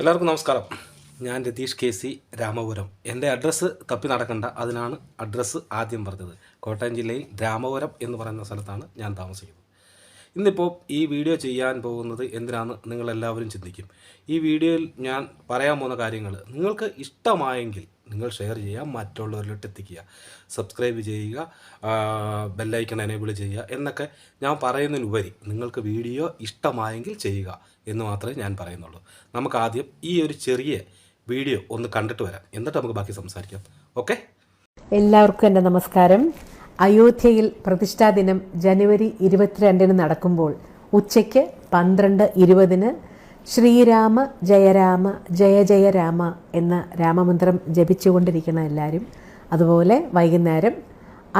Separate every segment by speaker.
Speaker 1: എല്ലാവർക്കും നമസ്കാരം. ഞാൻ രതീഷ് കെ സി രാമപുരം. എന്റെ അഡ്രസ്സ് തപ്പി നടക്കണ്ട. അതിനാണ് അഡ്രസ്സ് ആദ്യം പറഞ്ഞത്. കോട്ടയം ജില്ലയിൽ രാമപുരം എന്ന് പറയുന്ന സ്ഥലത്താണ് ഞാൻ താമസിക്കുന്നത്. ഇന്നിപ്പോൾ ഈ വീഡിയോ ചെയ്യാൻ പോകുന്നത് എന്തിനാണെന്ന് നിങ്ങളെല്ലാവരും ചിന്തിക്കും. ഈ വീഡിയോയിൽ ഞാൻ പറയാൻ പോകുന്ന കാര്യങ്ങൾ നിങ്ങൾക്ക് ഇഷ്ടമായെങ്കിൽ നിങ്ങൾ ഷെയർ ചെയ്യുക മറ്റുള്ളവരിലോട്ട് എത്തിക്കുക. സബ്സ്ക്രൈബ് ചെയ്യുക ബെല്ലൈക്കൺ എനേബിൾ ചെയ്യുക എന്നൊക്കെ ഞാൻ പറയുന്നതിനുപരി നിങ്ങൾക്ക് വീഡിയോ ഇഷ്ടമായെങ്കിൽ ചെയ്യുക എന്ന് മാത്രമേ ഞാൻ പറയുന്നുള്ളൂ. നമുക്ക് ആദ്യം ഈ ഒരു ചെറിയ വീഡിയോ ഒന്ന് കണ്ടിട്ട് വരാം. എന്നിട്ട് നമുക്ക് ബാക്കി സംസാരിക്കാം. ഓക്കെ
Speaker 2: എല്ലാവർക്കും എന്റെ നമസ്കാരം. അയോധ്യയിൽ പ്രതിഷ്ഠാ ദിനം ജനുവരി ഇരുപത്തിരണ്ടിന് നടക്കുമ്പോൾ ഉച്ചയ്ക്ക് പന്ത്രണ്ട് ഇരുപതിന് ശ്രീരാമ ജയരാമ ജയ ജയ രാമ എന്ന രാമമന്ത്രം ജപിച്ചുകൊണ്ടിരിക്കണം എല്ലാവരും അതുപോലെ വൈകുന്നേരം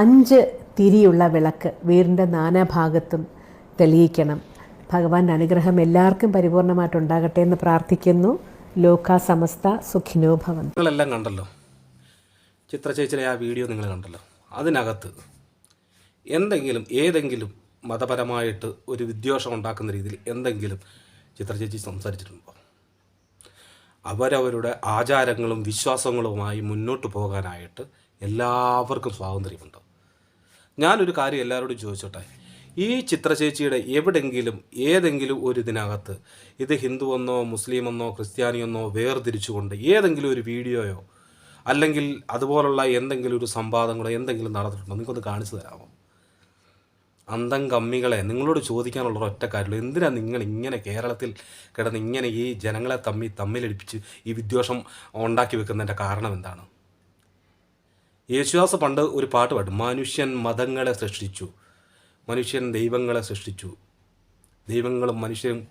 Speaker 2: അഞ്ച് തിരിയുള്ള വിളക്ക് വീടിന്റെ നാനാഭാഗത്തും തെളിയിക്കണം. ഭഗവാന്റെ അനുഗ്രഹം എല്ലാവർക്കും പരിപൂർണമായിട്ടുണ്ടാകട്ടെ എന്ന് പ്രാർത്ഥിക്കുന്നു. ലോക സമസ്ത സുഖിനോ ഭവന്തു.
Speaker 1: നിങ്ങളെല്ലാം കണ്ടല്ലോ. ചിത്ര ചേച്ചിയുടെ ആ വീഡിയോ നിങ്ങൾ കണ്ടല്ലോ. അതിനകത്ത് എന്തെങ്കിലും ഏതെങ്കിലും മതപരമായിട്ട് ഒരു വിദ്വേഷം ഉണ്ടാക്കുന്ന രീതിയിൽ എന്തെങ്കിലും ചിത്രചേച്ചി സംസാരിച്ചിട്ടുണ്ടോ? അവരവരുടെ ആചാരങ്ങളും വിശ്വാസങ്ങളുമായി മുന്നോട്ട് പോകാനായിട്ട് എല്ലാവർക്കും സ്വാതന്ത്ര്യമുണ്ട്? ഞാനൊരു കാര്യം എല്ലാവരോടും ചോദിച്ചോട്ടെ. ഈ ചിത്രചേച്ചിയുടെ എവിടെങ്കിലും ഏതെങ്കിലും ഒരു ഇതിനകത്ത് ഇത് ഹിന്ദുവെന്നോ മുസ്ലിമെന്നോ ക്രിസ്ത്യാനിയെന്നോ വേർതിരിച്ചുകൊണ്ട് ഏതെങ്കിലും ഒരു വീഡിയോയോ അല്ലെങ്കിൽ അതുപോലുള്ള എന്തെങ്കിലും ഒരു സംവാദങ്ങളോ എന്തെങ്കിലും നടന്നിട്ടുണ്ടോ? നിങ്ങൾക്കൊന്ന് കാണിച്ചു തരാമോ? അന്തം കമ്മികളെ നിങ്ങളോട് ചോദിക്കാനുള്ള ഒറ്റ കാര്യമുള്ളൂ. എന്തിനാണ് നിങ്ങൾ ഇങ്ങനെ കേരളത്തിൽ കിടന്ന് ഇങ്ങനെ ഈ ജനങ്ങളെ തമ്മിൽ തമ്മിലടിപ്പിച്ച് ഈ വിദ്വേഷം ഉണ്ടാക്കി വെക്കുന്നതിന്റെ കാരണം എന്താണ്? യേശുദാസ് പണ്ട് ഒരു പാട്ട് പാടും മനുഷ്യൻ മതങ്ങളെ സൃഷ്ടിച്ചു മനുഷ്യൻ ദൈവങ്ങളെ സൃഷ്ടിച്ചു ദൈവങ്ങളും മനുഷ്യരും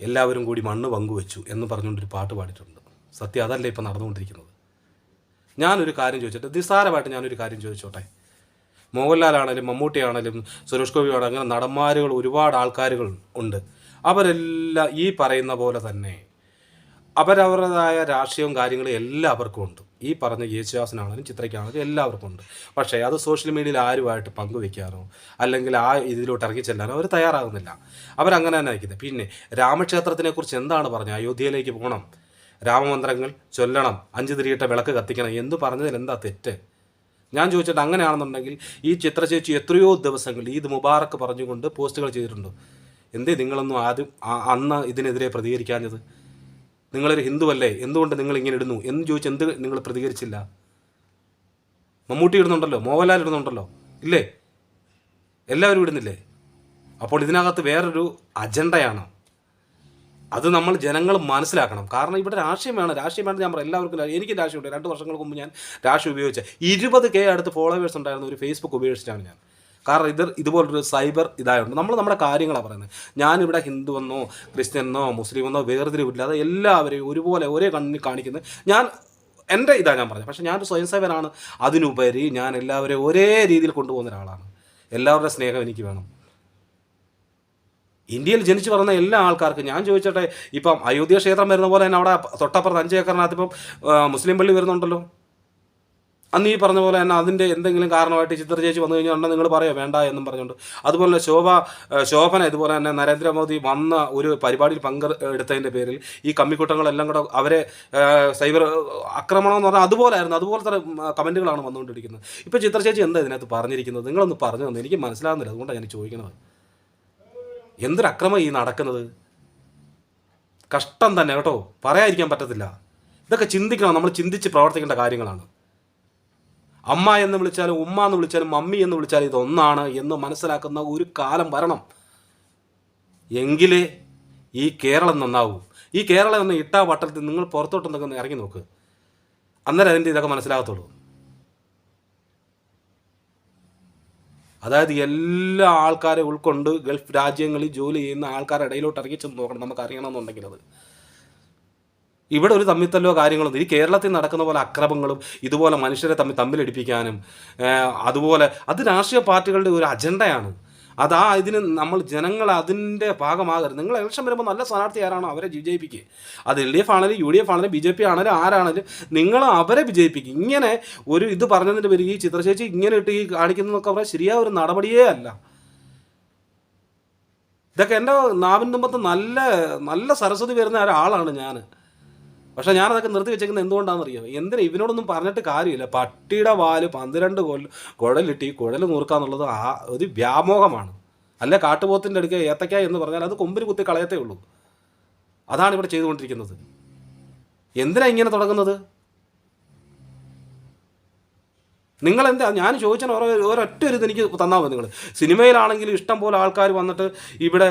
Speaker 1: എല്ലാവരും കൂടി മണ്ണ് പങ്കുവെച്ചു എന്ന് പറഞ്ഞുകൊണ്ടൊരു പാട്ട് പാടിയിട്ടുണ്ട്. സത്യം അതല്ലേ ഇപ്പം നടന്നുകൊണ്ടിരിക്കുന്നത്? ഞാനൊരു കാര്യം ചോദിച്ചോട്ടെ. നിസ്സാരമായിട്ട് ഞാനൊരു കാര്യം ചോദിച്ചോട്ടെ. മോഹൻലാലാണേലും മമ്മൂട്ടിയാണേലും സുരേഷ് ഗോപി ആണെങ്കിലും അങ്ങനെ നടന്മാരുകൾ ഒരുപാട് ആൾക്കാരുകൾ ഉണ്ട്. അവരെല്ലാം ഈ പറയുന്ന പോലെ തന്നെ അവരവരുടേതായ രാഷ്ട്രീയവും കാര്യങ്ങളും എല്ലാവർക്കും ഉണ്ട്. ഈ പറഞ്ഞ യേശുദാസിനാണെങ്കിലും ചിത്രയ്ക്കാണെങ്കിലും എല്ലാവർക്കും ഉണ്ട്. പക്ഷേ അത് സോഷ്യൽ മീഡിയയിൽ ആരുമായിട്ട് പങ്കുവെക്കാനോ അല്ലെങ്കിൽ ആ ഇതിലോട്ട് ഇറങ്ങി ചെല്ലാനോ അവർ തയ്യാറാകുന്നില്ല. അവരങ്ങനെ തന്നെ നയിക്കുന്നത് പിന്നെ രാമക്ഷേത്രത്തിനെക്കുറിച്ച് എന്താണ് പറഞ്ഞത്? അയോധ്യയിലേക്ക് പോകണം രാമമന്ത്രങ്ങൾ ചൊല്ലണം അഞ്ച് തിരിയിട്ട വിളക്ക് കത്തിക്കണം. എന്ന് പറഞ്ഞതിൽ എന്താ തെറ്റ്? ഞാൻ ചോദിച്ചിട്ട് അങ്ങനെയാണെന്നുണ്ടെങ്കിൽ ഈ ചിത്രചേച്ചി എത്രയോ ദിവസങ്ങൾ ഈദ് മുബാറക്ക് പറഞ്ഞുകൊണ്ട് പോസ്റ്റുകൾ ചെയ്തിട്ടുണ്ട്? എന്തേ നിങ്ങളൊന്നും ആദ്യം അന്ന് ഇതിനെതിരെ പ്രതികരിക്കാഞ്ഞത്? നിങ്ങളൊരു ഹിന്ദുവല്ലേ എന്തുകൊണ്ട് നിങ്ങൾ ഇങ്ങനെ ഇടുന്നു? എന്ന് ചോദിച്ച് എന്ത് നിങ്ങൾ പ്രതികരിച്ചില്ല? മമ്മൂട്ടി ഇടുന്നുണ്ടല്ലോ മോഹൻലാൽ ഇടുന്നുണ്ടല്ലോ ഇല്ലേ? എല്ലാവരും ഇടുന്നില്ലേ? അപ്പോൾ ഇതിനകത്ത് വേറൊരു അജണ്ടയാണ്. അത് നമ്മൾ ജനങ്ങൾ മനസ്സിലാക്കണം. കാരണം ഇവിടെ രാഷ്ട്രീയം വേണം. രാഷ്ട്രീയം വേണം ഞാൻ പറയാം. എല്ലാവർക്കും എനിക്ക് രാഷ്ട്രീയമുണ്ട് രണ്ട് വർഷങ്ങൾക്ക് മുമ്പ് ഞാൻ രാഷ്ട്രീയം ഉപയോഗിച്ച ഇരുപത് കെ അടുത്ത് ഫോളോവേഴ്സ് ഉണ്ടായിരുന്ന ഒരു ഫേസ്ബുക്ക് ഉപയോഗിച്ചിട്ടാണ് ഞാൻ. കാരണം ഇത് ഇതുപോലൊരു സൈബർ ഇതായുണ്ട് നമ്മൾ നമ്മുടെ കാര്യങ്ങളാണ് പറയുന്നത്. ഞാനിവിടെ ഹിന്ദുവെന്നോ ക്രിസ്ത്യനെന്നോ മുസ്ലിമെന്നോ വേർതിരിവില്ലാതെ എല്ലാവരെയും ഒരുപോലെ ഒരേ കണ്ണിൽ കാണിക്കുന്നത് ഞാൻ എന്റെ ഇതാണ് ഞാൻ പറഞ്ഞത്. പക്ഷേ ഞാനൊരു സ്വയം സേവനാണ്. അതിനുപരി ഞാൻ എല്ലാവരെയും ഒരേ രീതിയിൽ കൊണ്ടുപോകുന്ന ഒരാളാണ്. എല്ലാവരുടെ സ്നേഹം എനിക്ക് വേണം. ഇന്ത്യയിൽ ജനിച്ചു വളർന്ന എല്ലാ ആൾക്കാർക്കും ഞാൻ ചോദിച്ചോട്ടെ ഇപ്പം അയോധ്യ ക്ഷേത്രം വരുന്ന പോലെ തന്നെ അവിടെ തൊട്ടപ്പുറത്ത് അഞ്ച് ഏക്കറിനകത്ത് ഇപ്പം മുസ്ലിം പള്ളി വരുന്നുണ്ടല്ലോ. അന്ന് ഈ പറഞ്ഞ പോലെ തന്നെ അതിന്റെ എന്തെങ്കിലും കാരണമായിട്ട് ചിത്ര ചേച്ചി വന്നു കഴിഞ്ഞാൽ നിങ്ങൾ പറയോ? വേണ്ട എന്നും പറഞ്ഞുകൊണ്ട്. അതുപോലെ ശോഭ ശോഭന ഇതുപോലെ തന്നെ നരേന്ദ്രമോദി വന്ന ഒരു പരിപാടിയിൽ പങ്കെടുത്തതിന്റെ പേരിൽ ഈ കമ്മിക്കൂട്ടങ്ങളെല്ലാം കൂടെ അവരെ സൈബർ ആക്രമണം എന്ന് പറഞ്ഞാൽ അതുപോലെ ആയിരുന്നു അതുപോലത്തെ കമന്റുകളാണ് വന്നുകൊണ്ടിരിക്കുന്നത്. ഇപ്പോൾ ചിത്ര ചേച്ചി എന്താ ഇതിനകത്ത് പറഞ്ഞിരിക്കുന്നത്? നിങ്ങളൊന്ന് പറഞ്ഞു തന്നെ? എനിക്ക് മനസ്സിലാകുന്നില്ല അതുകൊണ്ടാണ് ഞാൻ ചോദിക്കുന്നത്. എന്തൊരു അക്രമം ഈ നടക്കുന്നത്? കഷ്ടം തന്നെ കേട്ടോ. പറയാതിരിക്കാൻ പറ്റത്തില്ല. ഇതൊക്കെ ചിന്തിക്കണം. നമ്മൾ ചിന്തിച്ച് പ്രവർത്തിക്കേണ്ട കാര്യങ്ങളാണ്. അമ്മ എന്ന് വിളിച്ചാലും ഉമ്മ എന്ന് വിളിച്ചാലും മമ്മി എന്ന് വിളിച്ചാലും ഇതൊന്നാണ് എന്ന് മനസ്സിലാക്കുന്ന ഒരു കാലം വരണം. എങ്കിലേ ഈ കേരളം നന്നാവൂ. ഈ കേരളം എന്ന ഇട്ടാ വട്ടത്തിൽ നിങ്ങൾ പുറത്തോട്ടൊന്നൊക്കെ ഇറങ്ങി നോക്ക്. അന്നേരം അതിന്റെ ഇതൊക്കെ മനസ്സിലാകത്തുള്ളൂ. അതായത് എല്ലാ ആൾക്കാരെ ഉൾക്കൊണ്ട് ഗൾഫ് രാജ്യങ്ങളിൽ ജോലി ചെയ്യുന്ന ആൾക്കാരുടെ ഇടയിലോട്ട് ഇറങ്ങി ചെന്ന് നോക്കണം നമുക്ക് അറിയണമെന്നുണ്ടെങ്കിൽ അത്. ഇവിടെ ഒരു തമ്മിത്തല്ലോ കാര്യങ്ങളൊന്നും ഈ കേരളത്തിൽ നടക്കുന്ന പോലെ അക്രമങ്ങളും ഇതുപോലെ മനുഷ്യരെ തമ്മിൽ തമ്മിലടിപ്പിക്കാനും അതുപോലെ അത് രാഷ്ട്രീയ പാർട്ടികളുടെ ഒരു അജണ്ടയാണ്. അതാ ഇതിന് നമ്മൾ ജനങ്ങൾ അതിന്റെ ഭാഗമാകരുത്. നിങ്ങൾ ഇലക്ഷൻ വരുമ്പോൾ നല്ല സ്ഥാനാർത്ഥി ആരാണോ അവരെ വിജയിപ്പിക്കുക അത് എൽ ഡി എഫ് ആണെങ്കിലും യു ഡി എഫ് ആണെങ്കിലും ബി ജെ പി ആണെങ്കിലും ആരാണെങ്കിലും നിങ്ങൾ അവരെ വിജയിപ്പിക്കുക ഇങ്ങനെ ഒരു ഇത് പറഞ്ഞതിന്റെ പേര് ഈ ചിത്രശേഷി ഇങ്ങനെ ഇട്ട് ഈ കാണിക്കുന്നതൊക്കെ പറഞ്ഞാൽ ശരിയായ ഒരു നടപടിയേ അല്ല. ഇതൊക്കെ എന്റെ നാവിൻ തുമ്പത്ത് നല്ല നല്ല സരസ്വതി വരുന്ന ഒരാളാണ് ഞാൻ പക്ഷെ ഞാനതൊക്കെ നിർത്തി വെച്ചേക്കുന്നത് എന്തുകൊണ്ടാണെന്ന് അറിയാം എന്തിനാ ഇവനോടൊന്നും പറഞ്ഞിട്ട് കാര്യമില്ല. പട്ടിയുടെ വാൽ പന്ത്രണ്ട് കൊല്ല കുഴലിട്ട് ഈ കുഴൽ നുറുക്കാന്നുള്ളത് ആ ഒരു വ്യാമോഹമാണ്. അല്ല കാട്ടുപോത്തിന്റെ അടുക്ക ഏത്തക്ക എന്ന് പറഞ്ഞാൽ അത് കൊമ്പിന് കുത്തി കളയത്തേ ഉള്ളൂ. അതാണ് ഇവിടെ ചെയ്തുകൊണ്ടിരിക്കുന്നത്. എന്തിനാ ഇങ്ങനെ തുടങ്ങുന്നത്? നിങ്ങൾ എന്താ ഞാൻ ചോദിച്ചാൽ ഓരോ ഒരൊറ്റ ഒരു എനിക്ക് തന്നാൽ മതി നിങ്ങൾ സിനിമയിലാണെങ്കിലും ഇഷ്ടം പോലെ ആൾക്കാർ വന്നിട്ട് ഇവിടെ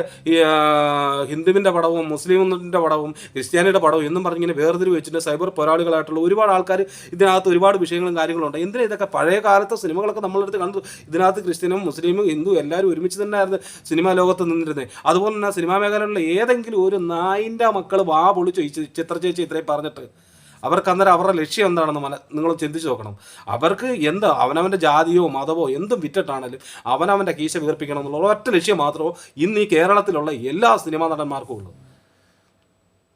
Speaker 1: ഹിന്ദുവിന്റെ പടവും മുസ്ലിമിന്റെ പടവും ക്രിസ്ത്യാനിയുടെ പടവും എന്നും പറഞ്ഞിങ്ങനെ വേർതിരിവ് വെച്ചിട്ട് സൈബർ പോരാളികളായിട്ടുള്ള ഒരുപാട് ആൾക്കാർ ഇതിനകത്ത് ഒരുപാട് വിഷയങ്ങളും കാര്യങ്ങളും ഉണ്ട് എന്തിനാ ഇതൊക്കെ? പഴയ കാലത്തെ സിനിമകളൊക്കെ നമ്മളെടുത്ത് കണ്ടു. ഇതിനകത്ത് ക്രിസ്ത്യനും മുസ്ലിമും ഹിന്ദു എല്ലാവരും ഒരുമിച്ച് തന്നെയായിരുന്നു സിനിമാ ലോകത്ത് നിന്നിരുന്നത്. അതുപോലെ തന്നെ സിനിമാ മേഖലയിലുള്ള ഏതെങ്കിലും ഒരു നായിന്റെ മക്കൾ വാ പൊളിച്ചു ചിത്ര ചേച്ചി ഇത്രയും പറഞ്ഞിട്ട് അവർക്ക് അന്നേരം അവരുടെ ലക്ഷ്യം എന്താണെന്ന് മന നിങ്ങൾ ചിന്തിച്ച് നോക്കണം. അവർക്ക് എന്ത് അവനവന്റെ ജാതിയോ മതമോ എന്തും വിറ്റിട്ടാണെങ്കിലും അവനവന്റെ കീശ വീർപ്പിക്കണം എന്നുള്ള ഒറ്റ ലക്ഷ്യം മാത്രമോ ഇന്ന് ഈ കേരളത്തിലുള്ള എല്ലാ സിനിമാ നടന്മാർക്കും ഉള്ളൂ.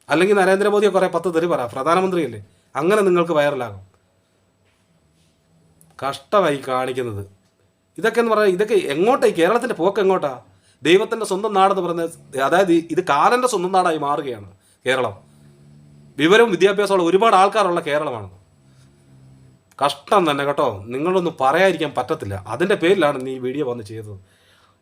Speaker 1: അല്ലെങ്കിൽ നരേന്ദ്രമോദിയെ കുറേ പത്ത് തെറി പറ. പ്രധാനമന്ത്രിയല്ലേ? അങ്ങനെ നിങ്ങൾക്ക് വൈറലാകും. കഷ്ടമായി കാണിക്കുന്നത്. ഇതൊക്കെ എന്ന് പറഞ്ഞാൽ ഇതൊക്കെ എങ്ങോട്ടായി കേരളത്തിന്റെ പോക്ക് എങ്ങോട്ടാ? ദൈവത്തിന്റെ സ്വന്തം നാടെന്ന് പറഞ്ഞ അതായത് ഇത് കാലന്റെ സ്വന്തം നാടായി മാറുകയാണ് കേരളം. വിവരവും വിദ്യാഭ്യാസമുള്ള ഒരുപാട് ആൾക്കാരുള്ള കേരളമാണ്. കഷ്ടം തന്നെ കേട്ടോ. നിങ്ങളൊന്നും പറയാതിരിക്കാൻ പറ്റത്തില്ല. അതിന്റെ പേരിലാണ് നീ വീഡിയോ വന്ന് ചെയ്തത്.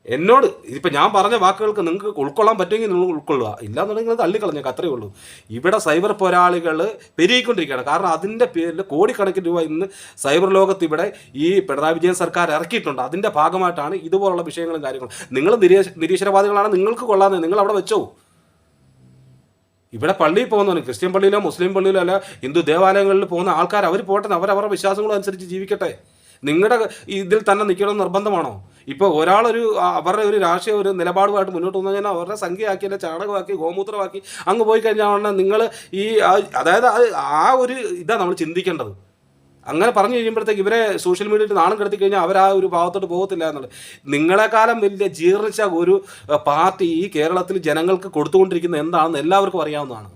Speaker 1: എന്നോട് ഇപ്പം ഞാൻ പറഞ്ഞ വാക്കുകൾക്ക് നിങ്ങൾക്ക് ഉൾക്കൊള്ളാൻ പറ്റുമെങ്കിൽ നിങ്ങൾ ഉൾക്കൊള്ളുക. ഇല്ലാന്നുണ്ടെങ്കിൽ തള്ളിക്കളഞ്ഞേക്ക് അത്രയേ ഉള്ളൂ. ഇവിടെ സൈബർ പോരാളികൾ പെരുകിക്കൊണ്ടിരിക്കുകയാണ്. കാരണം അതിന്റെ പേരിൽ കോടിക്കണക്കിന് രൂപ ഇന്ന് സൈബർ ലോകത്ത് ഇവിടെ ഈ പിണറായി വിജയൻ സർക്കാർ ഇറക്കിയിട്ടുണ്ട്. അതിന്റെ ഭാഗമായിട്ടാണ് ഇതുപോലുള്ള വിഷയങ്ങളും കാര്യങ്ങളും. നിങ്ങൾ നിരീക്ഷ നിരീശ്വരവാദികളാണ്. നിങ്ങൾക്ക് കൊള്ളാമെന്ന് നിങ്ങൾ അവിടെ വെച്ചോ. ഇവിടെ പള്ളിയിൽ പോകുന്നവന് ക്രിസ്ത്യൻ പള്ളിയിലോ മുസ്ലിം പള്ളിയിലോ അല്ല ഹിന്ദു ദേവാലയങ്ങളിൽ പോകുന്ന ആൾക്കാർ അവർ പോട്ടെ അവരവരുടെ വിശ്വാസങ്ങളും അനുസരിച്ച് ജീവിക്കട്ടെ. നിങ്ങളുടെ ഇതിൽ തന്നെ നിൽക്കണം നിർബന്ധമാണോ? ഇപ്പോൾ ഒരാളൊരു അവരുടെ ഒരു രാഷ്ട്രീയ ഒരു നിലപാടുമായിട്ട് മുന്നോട്ട് വന്നു കഴിഞ്ഞാൽ അവരുടെ സംഖ്യയാക്കി അല്ലെ ചാണകമാക്കി ഗോമൂത്രമാക്കി അങ്ങ് പോയി കഴിഞ്ഞാൽ നിങ്ങൾ ഈ അതായത് ആ ഒരു ഇതാണ് നമ്മൾ ചിന്തിക്കേണ്ടത്. അങ്ങനെ പറഞ്ഞു കഴിയുമ്പോഴത്തേക്ക് ഇവരെ സോഷ്യൽ മീഡിയയിൽ നാണം കിടത്തി കഴിഞ്ഞാൽ അവർ ആ ഒരു ഭാഗത്തോട്ട് പോകത്തില്ല എന്നുള്ളത്. നിങ്ങളെക്കാലം വലിയ ജീർണിച്ച ഒരു പാർട്ടി ഈ കേരളത്തിൽ ജനങ്ങൾക്ക് കൊടുത്തുകൊണ്ടിരിക്കുന്നത് എന്താണെന്ന് എല്ലാവർക്കും അറിയാവുന്നതാണ്.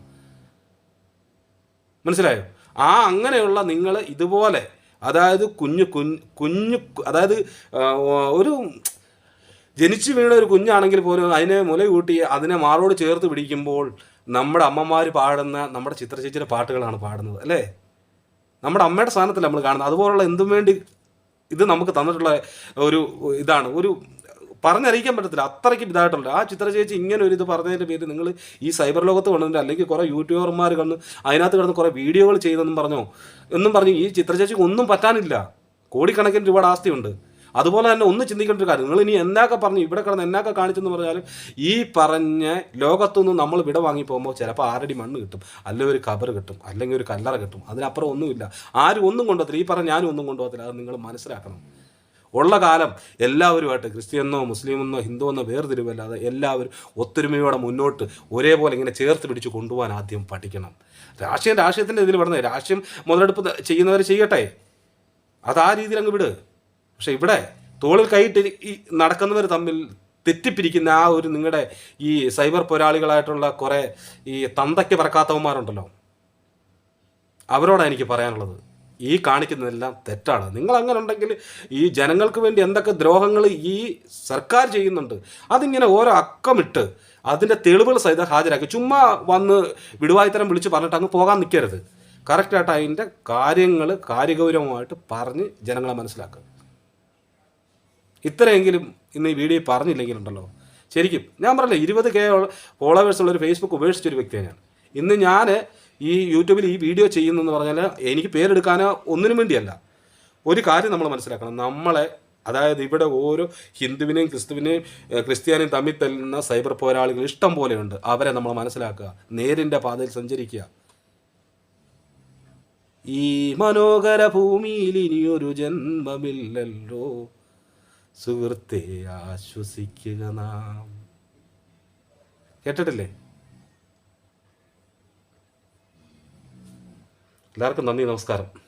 Speaker 1: മനസ്സിലായോ? ആ അങ്ങനെയുള്ള നിങ്ങൾ ഇതുപോലെ അതായത് കുഞ്ഞു കുഞ്ഞ് കുഞ്ഞു അതായത് ഒരു ജനിച്ചു വീണ ഒരു കുഞ്ഞാണെങ്കിൽ പോലും അതിനെ മുല കൂട്ടി അതിനെ മാറോട് ചേർത്ത് പിടിക്കുമ്പോൾ നമ്മുടെ അമ്മമാർ പാടുന്ന നമ്മുടെ ചിത്രചേച്ചിയുടെ പാട്ടുകളാണ് പാടുന്നത് അല്ലേ? നമ്മുടെ അമ്മയുടെ സ്ഥാനത്തിൽ നമ്മൾ കാണുന്നത്? അതുപോലുള്ള എന്തും വേണ്ടി ഇത് നമുക്ക് തന്നിട്ടുള്ള ഒരു ഇതാണ്. ഒരു പറഞ്ഞറിയിക്കാൻ പറ്റത്തില്ല. അത്രയ്ക്ക് ഇതായിട്ടുണ്ട്. ആ ചിത്ര ചേച്ചി ഇങ്ങനെ ഒരു ഇത് പറഞ്ഞതിന്റെ പേര് നിങ്ങൾ ഈ സൈബർ ലോകത്ത് കൊണ്ടുവന്നിട്ട് അല്ലെങ്കിൽ കുറേ യൂട്യൂബർമാർ കണ്ട് അതിനകത്ത് കിടന്ന് കുറേ വീഡിയോകൾ ചെയ്തെന്നും പറഞ്ഞോ എന്നും പറഞ്ഞു ഈ ചിത്ര ചേച്ചിക്ക് ഒന്നും പറ്റാനില്ല. കോടിക്കണക്കിന് രൂപയുടെ ആസ്തിയുണ്ട്. അതുപോലെ തന്നെ ഒന്ന് ചിന്തിക്കേണ്ട ഒരു കാര്യം. നിങ്ങൾ ഇനി എന്നൊക്കെ പറഞ്ഞു ഇവിടെ കിടന്ന് എന്നൊക്കെ കാണിച്ചെന്ന് പറഞ്ഞാലും ഈ പറഞ്ഞ ലോകത്തുനിന്ന് നമ്മൾ വിട വാങ്ങി പോകുമ്പോൾ ചിലപ്പോൾ ആരടി മണ്ണ് കിട്ടും അല്ലെങ്കിൽ ഒരു കബർ കിട്ടും അല്ലെങ്കിൽ ഒരു കല്ലറ കിട്ടും. അതിനപ്പുറം ഒന്നുമില്ല. ആരും ഒന്നും കൊണ്ടുപോകത്തില്ല ഈ പറഞ്ഞ ഞാനും ഒന്നും കൊണ്ടുപോകത്തില്ല അത് നിങ്ങൾ മനസ്സിലാക്കണം. ഉള്ള കാലം എല്ലാവരുമായിട്ട് ക്രിസ്ത്യനെന്നോ മുസ്ലിമെന്നോ ഹിന്ദുവെന്നോ വേർതിരിവല്ലാതെ എല്ലാവരും ഒത്തൊരുമയോടെ മുന്നോട്ട് ഒരേപോലെ ഇങ്ങനെ ചേർത്ത് പിടിച്ച് കൊണ്ടുപോകാൻ ആദ്യം പഠിക്കണം. രാഷ്ട്രീയം രാഷ്ട്രീയത്തിന്റെ ഇതിൽ പറഞ്ഞത് രാഷ്ട്രീയം മുതലെടുപ്പ് ചെയ്യുന്നവർ ചെയ്യട്ടെ? അത് ആ രീതിയിൽ അങ്ങ് വിട്. പക്ഷെ ഇവിടെ തോളിൽ കൈയിട്ട് ഈ നടക്കുന്നവർ തമ്മിൽ തെറ്റിപ്പിരിക്കുന്ന ആ ഒരു നിങ്ങളുടെ ഈ സൈബർ പോരാളികളായിട്ടുള്ള കുറേ ഈ തന്തയ്ക്ക് പറക്കാത്തവന്മാരുണ്ടല്ലോ. അവരോടാണ് എനിക്ക് പറയാനുള്ളത്. ഈ കാണിക്കുന്നതെല്ലാം തെറ്റാണ്. നിങ്ങൾ അങ്ങനെ ഉണ്ടെങ്കിൽ ഈ ജനങ്ങൾക്ക് വേണ്ടി എന്തൊക്കെ ദ്രോഹങ്ങൾ ഈ സർക്കാർ ചെയ്യുന്നുണ്ട് അതിങ്ങനെ ഓരോ അക്കമിട്ട് അതിന്റെ തെളിവുകൾ സഹിതം ഹാജരാക്കി. ചുമ്മാ വന്ന് വിടുവായിത്തരം വിളിച്ച് പറഞ്ഞിട്ട് അങ്ങ് പോകാൻ നിൽക്കരുത്. കറക്റ്റായിട്ട് അതിന്റെ കാര്യങ്ങൾ കാര്യഗൗരവമായിട്ട് പറഞ്ഞ് ജനങ്ങളെ മനസ്സിലാക്കുക. ഇത്രയെങ്കിലും ഇന്ന് ഈ വീഡിയോ പറഞ്ഞില്ലെങ്കിലുണ്ടല്ലോ. ശരിക്കും ഞാൻ പറഞ്ഞില്ല ഇരുപത് കെ ഫോളോവേഴ്സ് ഉള്ള ഒരു ഫേസ്ബുക്ക് ഉപേക്ഷിച്ചൊരു വ്യക്തിയാണ് ഞാൻ. ഇന്ന് ഞാൻ ഈ യൂട്യൂബിൽ ഈ വീഡിയോ ചെയ്യുന്നതെന്ന് പറഞ്ഞാൽ എനിക്ക് പേരെടുക്കാനോ ഒന്നിനും വേണ്ടിയല്ല. ഒരു കാര്യം നമ്മൾ മനസ്സിലാക്കണം. നമ്മളെ അതായത് ഇവിടെ ഓരോ ഹിന്ദുവിനെയും ക്രിസ്തുവിനെയും ക്രിസ്ത്യാനിയും തമ്മിൽ തല്ലുന്ന സൈബർ പോരാളികൾ ഇഷ്ടം പോലെയുണ്ട്. അവരെ നമ്മൾ മനസ്സിലാക്കുക. നേരിന്റെ പാതയിൽ സഞ്ചരിക്കുക. ഈ മനോഹര ഭൂമിയിൽ ഇനിയൊരു ജന്മമില്ലല്ലോ. സുഹൃത്തെ ആശ്വസിക്കുക നാം. കേട്ടിട്ടില്ലേ? എല്ലാവർക്കും നന്ദി നമസ്കാരം.